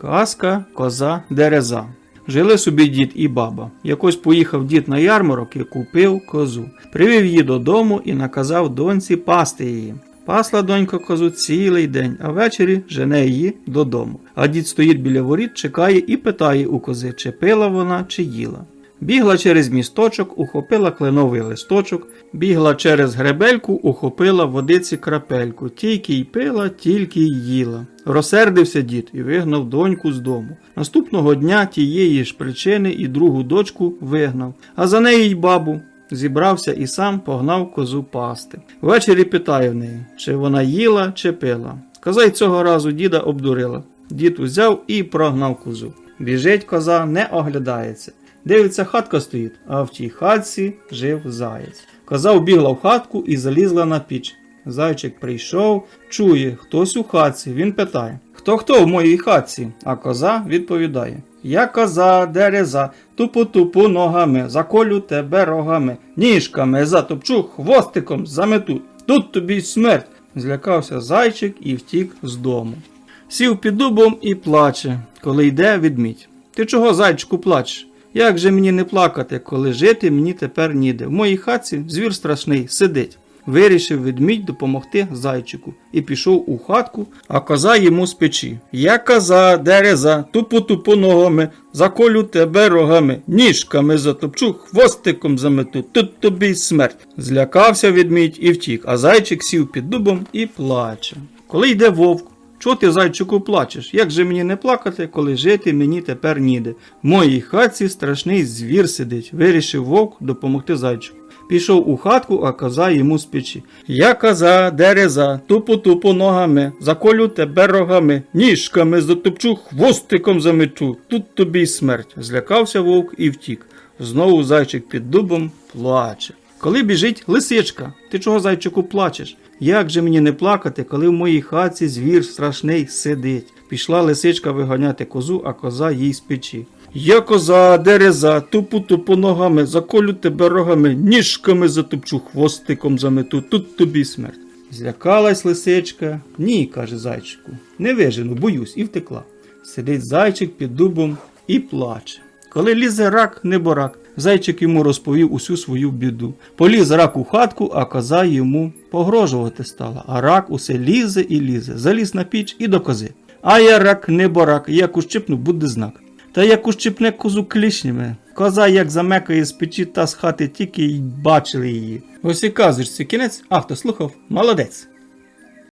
Казка, коза, дереза. Жили собі дід і баба. Якось поїхав дід на ярмарок і купив козу. Привів її додому і наказав доньці пасти її. Пасла донька козу цілий день, а ввечері жене її додому. А дід стоїть біля воріт, чекає і питає у кози, чи пила вона, чи їла. Бігла через місточок, ухопила кленовий листочок, бігла через гребельку, ухопила водиці крапельку, тільки й пила, тільки й їла. Розсердився дід і вигнав доньку з дому. Наступного дня тієї ж причини і другу дочку вигнав, а за неї й бабу. Зібрався і сам погнав козу пасти. Ввечері питає в неї, чи вона їла, чи пила. Коза й цього разу діда обдурила. Дід узяв і прогнав козу. Біжить коза, не оглядається. Дивиться, хатка стоїть, а в тій хатці жив заєць. Коза вбігла в хатку і залізла на піч. Зайчик прийшов, чує, хтось у хатці. Він питає: Хто хто в моїй хатці? А коза відповідає: Я коза, дереза, тупу-тупу ногами, заколю тебе рогами, ніжками затопчу, хвостиком замету. Тут тобі й смерть. Злякався зайчик і втік з дому. Сів під дубом і плаче, коли йде відмідь. Ти чого, зайчику, плачеш? Як же мені не плакати, коли жити мені тепер ніде? В моїй хатці звір страшний сидить. Вирішив ведмідь допомогти зайчику і пішов у хатку, а коза йому з печі. Я коза, дереза, тупу-тупу ногами, заколю тебе рогами, ніжками затопчу, хвостиком замету, тут тобі й смерть. Злякався ведмідь і втік, а зайчик сів під дубом і плаче. Коли йде вовк, Чого ти, зайчику, плачеш? Як же мені не плакати, коли жити мені тепер ніде? В моїй хатці страшний звір сидить, вирішив вовк допомогти зайчику. Пішов у хатку, а коза йому з печі. Я коза, дереза, тупу-тупу ногами, заколю тебе рогами, ніжками затопчу, хвостиком замету, тут тобі й смерть. Злякався вовк і втік. Знову зайчик під дубом плаче. Коли біжить лисичка, ти чого зайчику плачеш? Як же мені не плакати, коли в моїй хатці звір страшний сидить? Пішла лисичка виганяти козу, а коза їй з печі. Я коза, дереза, тупу-тупу ногами, заколю тебе рогами, ніжками затопчу, хвостиком замету, тут тобі смерть. Злякалась лисичка. Ні, каже зайчику, не вижену, боюсь, і втекла. Сидить зайчик під дубом і плаче. Коли лізе рак, не борак. Зайчик йому розповів усю свою біду. Поліз рак у хатку, а коза йому погрожувати стала. А рак усе лізе і лізе, заліз на піч і до кози. А я рак, не борак, як ущипну, буде знак. Та як ущипне козу клішнями, коза як замекає з печі та з хати, тільки й бачили її. Ось і казочці кінець, а хто слухав, молодець.